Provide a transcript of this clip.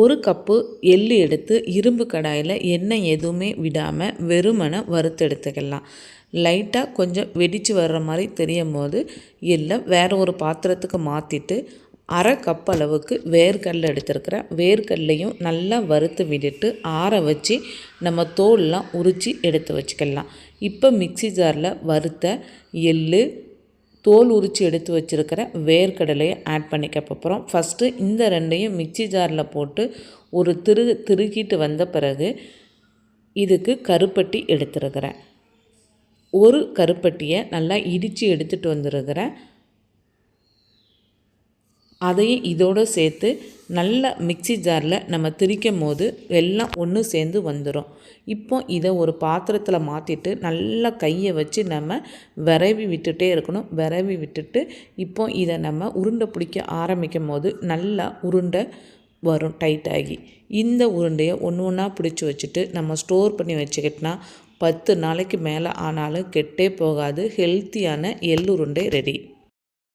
ஒரு கப்பு எள்ளு எடுத்து இரும்பு கடாயில் எண்ணெய் எதுவுமே விடாமல் வெறுமனை வறுத்து எடுத்துக்கலாம். லைட்டாக கொஞ்சம் வெடித்து வர்ற மாதிரி தெரியும் போது எள்ளை வேறு ஒரு பாத்திரத்துக்கு மாற்றிட்டு அரை கப் அளவுக்கு வேர்க்கடலை எடுத்துருக்கிறேன். வேர்க்கடலையும் நல்லா வறுத்து விட்டுட்டு ஆற வச்சு நம்ம தோல்லாம் உரித்து எடுத்து வச்சுக்கலாம். இப்போ மிக்சி ஜாரில் வறுத்த எள்ளு தோல் உரித்து எடுத்து வச்சுருக்கிற வேர்க்கடலையை ஆட் பண்ணிக்க போகிறோம் ஃபஸ்ட்டு இந்த ரெண்டையும் மிக்சி ஜாரில் போட்டு ஒரு திரு திருகிட்டு வந்த பிறகு இதுக்கு கருப்பட்டி எடுத்துருக்கிறேன். ஒரு கருப்பட்டியை நல்லா இடித்து எடுத்துகிட்டு வந்துருக்கிறேன். அதையும் இதோடு சேர்த்து நல்ல மிக்சி ஜாரில் நம்ம திரிக்கும் போது எல்லாம் ஒன்று சேர்ந்து வந்துடும் இப்போ இதை ஒரு பாத்திரத்தில் மாற்றிட்டு நல்லா கையை வச்சு நம்ம விரவி விட்டுட்டே இருக்கணும். விரவி விட்டுட்டு இப்போ இதை நம்ம உருண்டை பிடிக்க ஆரம்பிக்கும் போது நல்லா உருண்டை வரும் டைட்டாகி இந்த உருண்டையை ஒன்று ஒன்றா பிடிச்சி வச்சுட்டு நம்ம ஸ்டோர் பண்ணி வச்சுக்கிட்டோன்னா பத்து நாளைக்கு மேலே ஆனாலும் கெட்டே போகாது. ஹெல்த்தியான எள்ளுருண்டை ரெடி